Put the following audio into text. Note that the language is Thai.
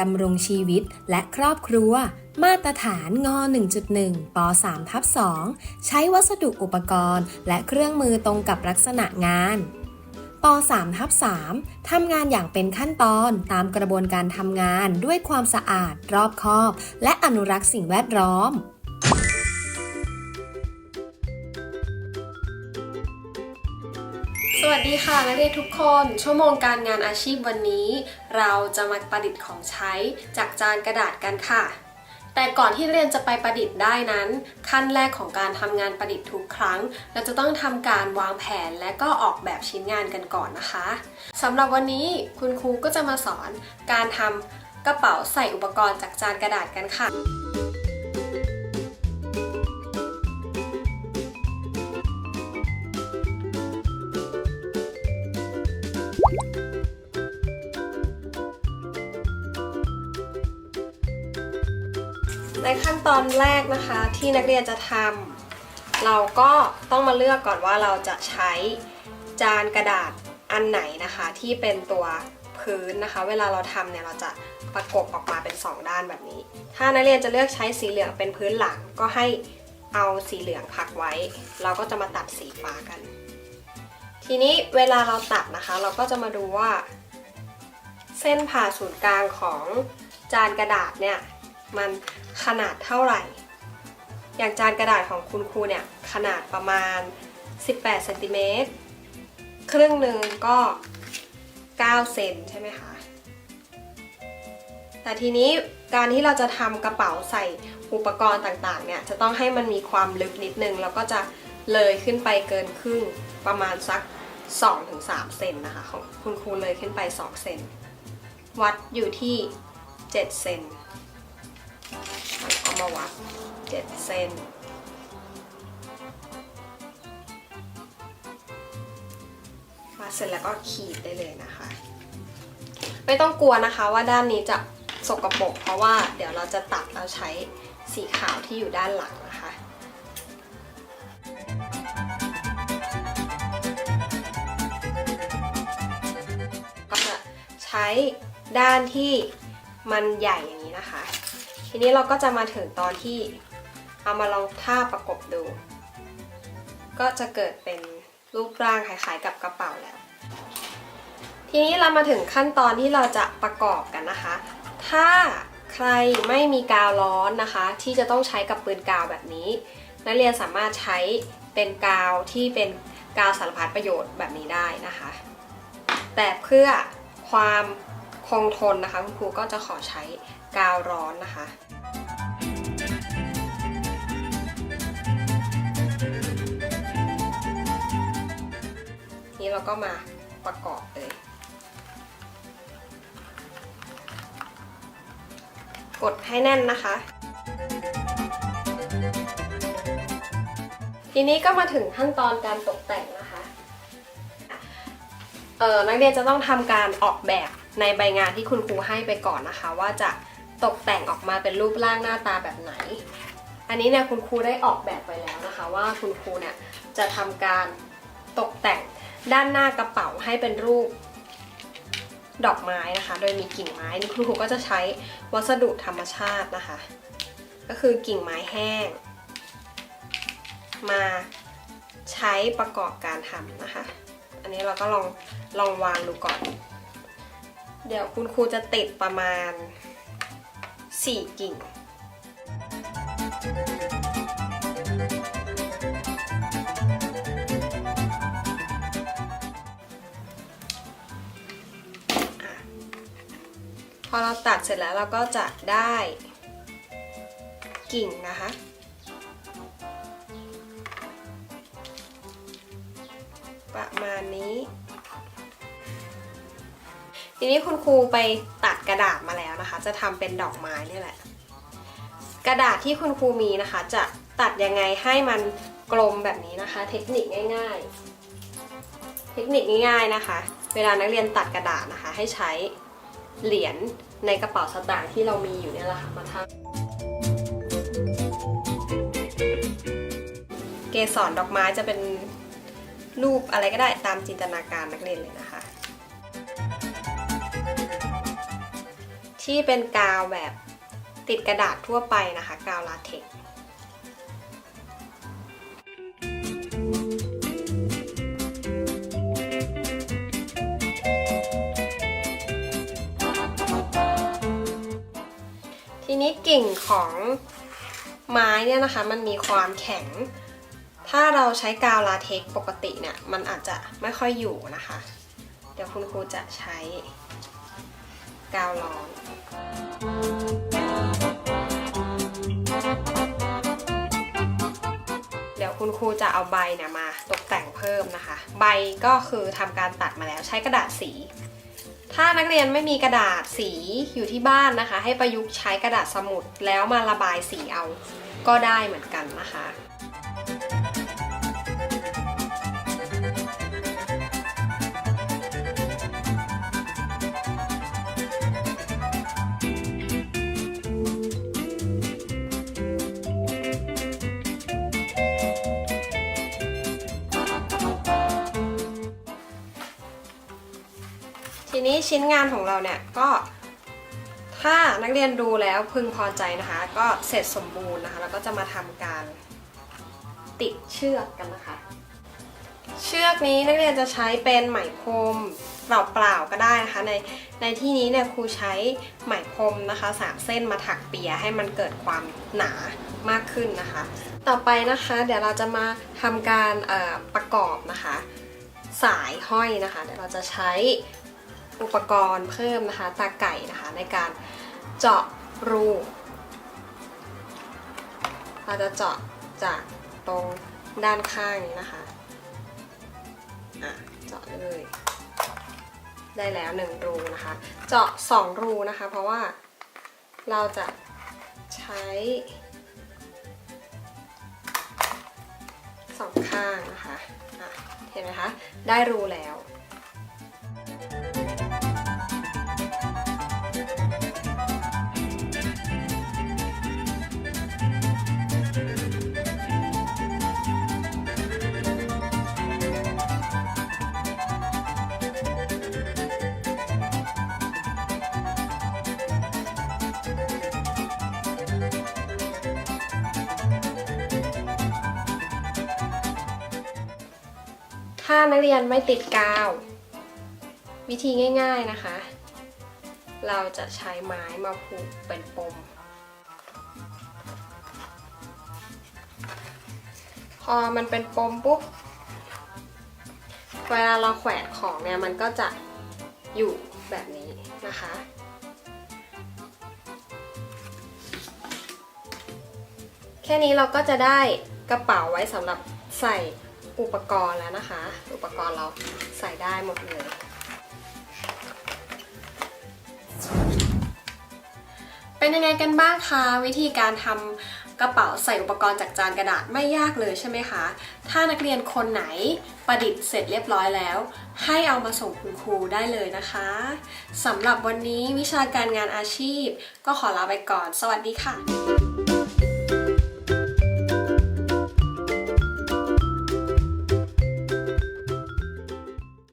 ดำรงชีวิตและครอบครัว มาตรฐานง 1.1 ป 3 ทับ 2 ใช้วัสดุอุปกรณ์ และเครื่องมือตรงกับลักษณะงานป 3 ทับ 3 ทำงานอย่างเป็นขั้นตอนตามกระบวนการทำงานด้วยความสะอาดรอบคอบ และอนุรักษ์สิ่งแวดล้อม สวัสดีค่ะนักเรียนทุกคน ชั่วโมงการงานอาชีพวันนี้ เราจะมาประดิษฐ์ของใช้จากจานกระดาษกันค่ะ แต่ก่อนที่เรียนจะไปประดิษฐ์ได้นั้น ขั้นแรกของการทำงานประดิษฐ์ทุกครั้ง เราจะต้องทำการวางแผนและก็ออกแบบชิ้นงานกันก่อนนะคะสำหรับวันนี้คุณครูก็จะมาสอนการทำกระเป๋าใส่อุปกรณ์จากจานกระดาษกันค่ะ ในขั้นตอนแรกนะคะที่นักเรียนจะทำเราก็ต้องมาเลือกก่อนว่าเราจะใช้จานกระดาษอันไหนนะคะที่เป็นตัวพื้นนะคะ เวลาเราทำเนี่ยเราจะประกบออกมาเป็น 2 ด้านแบบนี้ ถ้านักเรียนจะเลือกใช้สีเหลืองเป็นพื้นหลังก็ให้เอาสีเหลืองพักไว้ เราก็จะมาตัดสีฟ้ากัน ทีนี้เวลาเราตัดนะคะ เราก็จะมาดูว่า เส้นผ่าศูนย์กลางของจานกระดาษเนี่ย มันขนาดเท่าไหร่ อย่างจานกระดาษของคุณครูเนี่ยขนาดประมาณ 18เซนติเมตรครึ่งหนึ่งก็ 9 เซนใช่ไหมคะ แต่ทีนี้การที่เราจะทำกระเป๋าใส่อุปกรณ์ต่างๆเนี่ยจะต้องให้มันมีความลึกนิดนึง แล้วก็จะเลยขึ้นไปเกินครึ่งประมาณสัก 2-3 เซนนะคะของคุณครูเลยขึ้นไป 2 เซนวัดอยู่ที่ 7 เซน เอามาวัด7เซนวัดเสร็จแล้วก็ขีดได้เลยนะคะ ไม่ต้องกลัวนะคะว่าด้านนี้จะสกปรกเพราะว่าเดี๋ยวเราจะตัดแล้วใช้สีขาวที่อยู่ด้านหลังนะคะก็จะใช้ด้านที่มันใหญ่อย่างนี้นะคะ ทีนี้เราก็จะมาถึงตอนที่เอามาลองท่าประกบดู ก็จะเกิดเป็นรูปร่างคล้ายๆกับกระเป๋าแล้ว ทีนี้เรามาถึงขั้นตอนที่เราจะประกอบกันนะคะ ถ้าใครไม่มีกาวร้อนนะคะ ที่จะต้องใช้กับปืนกาวแบบนี้ นักเรียนสามารถใช้เป็นกาวที่เป็นกาวสารพัดประโยชน์แบบนี้ได้นะคะ แต่เพื่อความ คงทนนะคะ คุณครูก็จะขอใช้กาวร้อนนะคะนี่เราก็มาประกอบเลย กดให้แน่นนะคะ ทีนี้ก็มาถึงขั้นตอนการตกแต่งนะคะ เออนักเรียนจะต้องทำการออกแบบ ในใบงานที่คุณครูให้ไปก่อนนะคะ ว่าจะตกแต่งออกมาเป็นรูปร่างหน้าตาแบบไหน อันนี้เนี่ยคุณครูได้ออกแบบไปแล้วนะคะ ว่าคุณครูเนี่ยจะทำการตกแต่งด้านหน้ากระเป๋าให้เป็นรูปดอกไม้นะคะ โดยมีกิ่งไม้นี่คุณครูก็จะใช้วัสดุธรรมชาตินะคะ ก็คือกิ่งไม้แห้ง มาใช้ประกอบการทำนะคะ อันนี้เราก็ลองลองวางดูก่อน เดี๋ยวคุณครูจะติดประมาณ 4 กิ่ง พอเราตัดเสร็จแล้วเราก็จะได้กิ่งนะคะ ประมาณนี้ ทีนี้คุณครูไปตัดกระดาษมาแล้วนะคะ จะทำเป็นดอกไม้นี่แหละ กระดาษที่คุณครูมีนะคะ จะตัดยังไงให้มันกลมแบบนี้นะคะ เทคนิคง่าย ๆ เทคนิคง่าย ๆนะคะ เวลานักเรียนตัดกระดาษนะคะ ให้ใช้เหรียญในกระเป๋าสตางค์ที่เรามีอยู่เนี่ยแหละค่ะมาทำเกสรดอกไม้จะเป็นรูปอะไรก็ได้ตามจินตนาการนักเรียนเลยนะคะ ที่เป็นกาวแบบติดกระดาษทั่วไปนะคะ กาวลาเท็กซ์ทีนี้กิ่งของไม้เนี่ยนะคะ มันมีความแข็ง ถ้าเราใช้กาวลาเท็กปกติเนี่ย มันอาจจะไม่ค่อยอยู่นะคะ เดี๋ยวคุณครูจะใช้ กาวร้อนเดี๋ยวคุณครูจะเอาใบเนี่ยมาตกแต่งเพิ่มนะคะ ใบก็คือทำการตัดมาแล้วใช้กระดาษสี ถ้านักเรียนไม่มีกระดาษสีอยู่ที่บ้านนะคะ ให้ประยุกต์ใช้กระดาษสมุดแล้วมาระบายสีเอาก็ได้เหมือนกันนะคะ นี้ชิ้นงานของเราเนี่ยก็ ถ้านักเรียนดูแล้วพึงพอใจนะคะ ก็เสร็จสมบูรณ์นะคะ แล้วก็จะมาทำการติดเชือกกันนะคะ เชือกนี้นักเรียนจะใช้เป็นไหมพรมเปล่าๆก็ได้นะคะในในที่นี้เนี่ยครูใช้ไหมพรมนะคะสามเส้นมาถักเปียให้มันเกิดความหนามากขึ้นนะคะ ต่อไปนะคะ เดี๋ยวเราจะมาทำการประกอบนะคะ สายห้อยนะคะ เดี๋ยวเราจะใช้ อุปกรณ์เพิ่มนะคะตาไก่นะคะในการเจาะรูเราจะเจาะจากตรงด้านข้างนี้นะคะอะเจาะเลย ได้แล้วหนึ่งรูนะคะ เจาะสองรูนะคะ เพราะว่าเราจะใช้สองข้างนะคะะเห็นไหมคะ ได้รูแล้ว ถ้านักเรียนไม่ติดกาว วิธีง่าย ๆนะคะ เราจะใช้ไม้มาผูกเป็นปม พอมันเป็นปมปุ๊บ เวลาเราแขวนของเนี่ยมันก็จะอยู่แบบนี้นะคะแค่นี้เราก็จะได้กระเป๋าไว้สำหรับใส่ อุปกรณ์แล้วนะคะ อุปกรณ์เราใส่ได้หมดเลย เป็นยังไงกันบ้างคะ วิธีการทำกระเป๋าใส่อุปกรณ์จากจานกระดาษไม่ยากเลยใช่ไหมคะ ถ้านักเรียนคนไหนประดิษฐ์เสร็จเรียบร้อยแล้ว ให้เอามาส่งคุณครูได้เลยนะคะสำหรับวันนี้วิชาการงานอาชีพ ก็ขอลาไปก่อน สวัสดีค่ะ